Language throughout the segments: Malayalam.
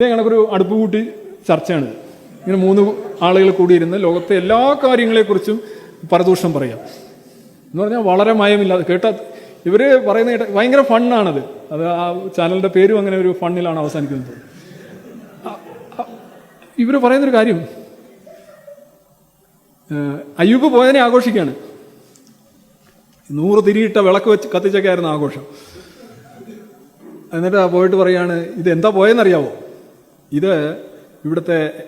ഇതേ കണക്കൊരു അടുപ്പ് കൂട്ടി ചർച്ചയാണ്. ഇങ്ങനെ മൂന്ന് ആളുകൾ കൂടിയിരുന്ന് ലോകത്തെ എല്ലാ കാര്യങ്ങളെക്കുറിച്ചും പരദൂഷണം പറയാം. എന്ന് പറഞ്ഞാൽ വളരെ മയമില്ലാതെ കേട്ട ഇവർ പറയുന്ന കേട്ട ഭയങ്കര ഫണ്ണാണത്. അത് ആ ചാനലിന്റെ പേരും അങ്ങനെ ഒരു ഫണ്ണിലാണ് അവസാനിക്കുന്നത്. ഇവർ പറയുന്നൊരു കാര്യം. അയ്യൂബ് പോയതിനെ ആഘോഷിക്കുകയാണ് നൂറ് തിരിയിട്ട വിളക്ക് വെച്ച് കത്തിച്ചൊക്കെ ആയിരുന്നു ആഘോഷം. എന്നിട്ട് പോയിട്ട് പറയാണ് ഇത് എന്താ പോയെന്നറിയാവോ ഇത് ഇവിടുത്തെ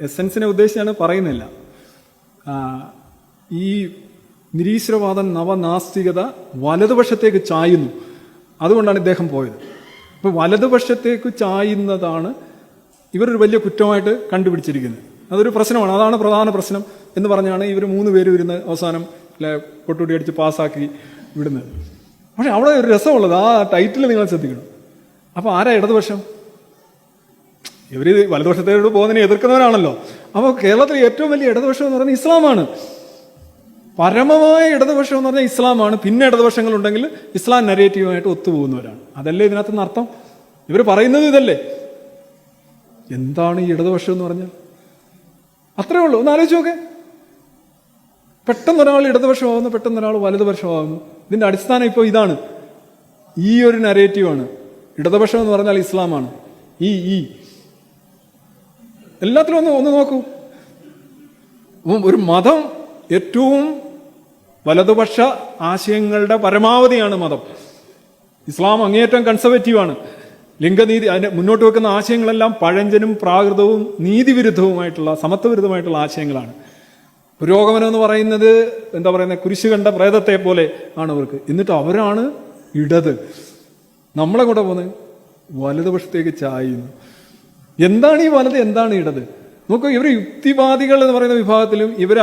എസെൻസിനെ ഉദ്ദേശിച്ചാണ് പറയുന്നില്ല. ഈ നിരീശ്വരവാദം നവനാസ്തികത വലതുപക്ഷത്തേക്ക് ചായുന്നു. അതുകൊണ്ടാണ് ഇദ്ദേഹം പോയത്. അപ്പോൾ വലതുപക്ഷത്തേക്ക് ചായുന്നതാണ് ഇവരൊരു വലിയ കുറ്റമായിട്ട് കണ്ടുപിടിച്ചിരിക്കുന്നത്. അതൊരു പ്രശ്നമാണ്. അതാണ് പ്രധാന പ്രശ്നം എന്ന് പറഞ്ഞാണ് ഇവർ മൂന്ന് പേര് ഇരുന്ന് അവസാനം അല്ലെ പൊട്ടുകൂടി അടിച്ച് പാസ്സാക്കി വിടുന്നത്. പക്ഷെ അവിടെ ഒരു രസമുള്ളത്. ആ ടൈറ്റിൽ നിങ്ങൾ ശ്രദ്ധിക്കണം. അപ്പോൾ ആരാ ഇടതുപക്ഷം? ഇവർ വലതുപക്ഷത്തോട് പോകുന്നതിനെ എതിർക്കുന്നവരാണല്ലോ. അപ്പോൾ കേരളത്തിൽ ഏറ്റവും വലിയ ഇടതുപക്ഷം എന്ന് പറഞ്ഞാൽ ഇസ്ലാമാണ്. പരമമായ ഇടതുപക്ഷം എന്ന് പറഞ്ഞാൽ ഇസ്ലാമാണ്. പിന്നെ ഇടതുപക്ഷങ്ങളുണ്ടെങ്കിൽ ഇസ്ലാം നരേറ്റീവായിട്ട് ഒത്തുപോകുന്നവരാണ്. അതല്ലേ ഇതിനകത്ത് നിന്ന് അർത്ഥം? ഇവർ പറയുന്നത് ഇതല്ലേ? എന്താണ് ഈ ഇടതുപക്ഷം എന്ന് പറഞ്ഞാൽ? അത്രേ ഉള്ളൂ. ഒന്ന് ആലോചിച്ച് നോക്കേ. പെട്ടെന്ന് ഒരാൾ ഇടതുപക്ഷമാകുന്നു പെട്ടെന്ന് ഒരാൾ വലതുപക്ഷമാകുന്നു ഇതിന്റെ അടിസ്ഥാനം ഇപ്പോൾ ഇതാണ്. ഈ ഒരു നരേറ്റീവാണ് ഇടതുപക്ഷം എന്ന് പറഞ്ഞാൽ ഇസ്ലാമാണ്. ഈ ഈ. എല്ലാത്തിലും ഒന്ന് ഒന്ന് നോക്കൂ. ഒരു മതം ഏറ്റവും വലതുപക്ഷ ആശയങ്ങളുടെ പരമാവധിയാണ് മതം. ഇസ്ലാം അങ്ങേയറ്റം കൺസർവേറ്റീവാണ്. ലിംഗനീതി അതിന് മുന്നോട്ട് വെക്കുന്ന ആശയങ്ങളെല്ലാം പഴഞ്ചനും പ്രാകൃതവും നീതിവിരുദ്ധവുമായിട്ടുള്ള സമത്വവിരുദ്ധമായിട്ടുള്ള ആശയങ്ങളാണ്. പുരോഗമനം എന്ന് പറയുന്നത് എന്താ പറയുന്നത് കുരിശ് കണ്ട പ്രേതത്തെ പോലെ ആണ് അവർക്ക്. എന്നിട്ട് അവരാണ് ഇടത്. നമ്മളെ കൂടെ പോകുന്നത് വലതുപക്ഷത്തേക്ക് ചായുന്നു. എന്താണ് ഈ വലത്? എന്താണ് ഇടത്? നോക്കൂ ഇവർ യുക്തിവാദികൾ എന്ന് പറയുന്ന വിഭാഗത്തിലും ഇവർ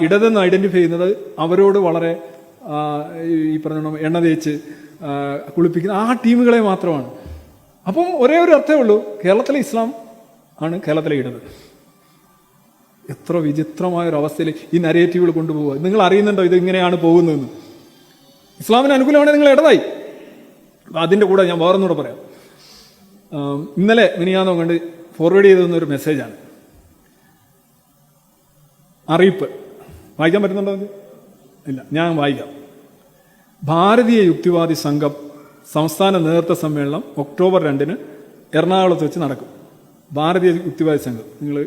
ഇടതെന്ന് ഐഡന്റിഫൈ ചെയ്യുന്നത് അവരോട് വളരെ ഈ പറഞ്ഞ എണ്ണ തേച്ച് കുളിപ്പിക്കുന്ന ആ ടീമുകളെ മാത്രമാണ്. അപ്പം ഒരേ ഒരു അർത്ഥമേ ഉള്ളൂ. കേരളത്തിലെ ഇസ്ലാം ആണ് കേരളത്തിലെ ഇടത്. എത്ര വിചിത്രമായ ഒരു അവസ്ഥയിൽ ഈ നരേറ്റീവുകൾ കൊണ്ടുപോകുക നിങ്ങൾ അറിയുന്നുണ്ടോ ഇത് ഇങ്ങനെയാണ് പോകുന്നതെന്ന്? ഇസ്ലാമിന് അനുകൂലമാണെങ്കിൽ നിങ്ങൾ ഇടതായി. അതിന്റെ കൂടെ ഞാൻ വേറൊന്നുകൂടെ പറയാം. ഇന്നലെ മിനിയാന്നോ കണ്ട് ഫോർവേഡ് ചെയ്തു തന്നൊരു മെസ്സേജാണ് അറിയിപ്പ്. വായിക്കാൻ പറ്റുന്നുണ്ടോ ഇല്ല ഞാൻ വായിക്കാം. ഭാരതീയ യുക്തിവാദി സംഘം സംസ്ഥാന നേതൃത്വ സമ്മേളനം ഒക്ടോബർ രണ്ടിന് എറണാകുളത്ത് വെച്ച് നടക്കും. ഭാരതീയ യുക്തിവാദി സംഘം. നിങ്ങൾ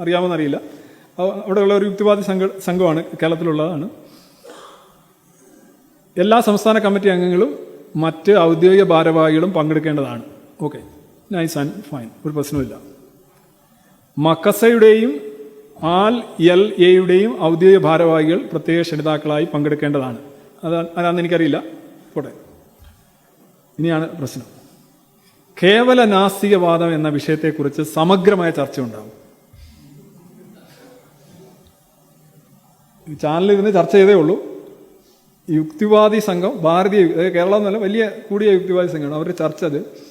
അറിയാമെന്നറിയില്ല. അവ- അവിടെയുള്ള ഒരു യുക്തിവാദി സംഘ സംഘമാണ് കേരളത്തിലുള്ളതാണ്. എല്ലാ സംസ്ഥാന കമ്മിറ്റി അംഗങ്ങളും മറ്റ് ഔദ്യോഗിക ഭാരവാഹികളും പങ്കെടുക്കേണ്ടതാണ്. ഓക്കെ നൈസ് ആൻഡ് ഫൈൻ ഒരു പ്രശ്നമില്ല മക്കസയുടെയും ആൽ എൽ എയുടെയും ഔദ്യോഗിക ഭാരവാഹികൾ പ്രത്യേക ക്ഷണിതാക്കളായി പങ്കെടുക്കേണ്ടതാണ്. അത് അതാണെന്ന് എനിക്കറിയില്ല. പോട്ടെ. ഇനിയാണ് പ്രശ്നം. കേവല നാസ്തികവാദം എന്ന വിഷയത്തെക്കുറിച്ച് സമഗ്രമായ ചർച്ച ഉണ്ടാകും ചാനലിൽ ഇരുന്ന് ചർച്ച ചെയ്തേ ഉള്ളൂ. യുക്തിവാദി സംഘം ഭാരതീയ കേരളം എന്നല്ല വലിയ കൂടിയ യുക്തിവാദി സംഘമാണ്. അവരുടെ ചർച്ച അത്.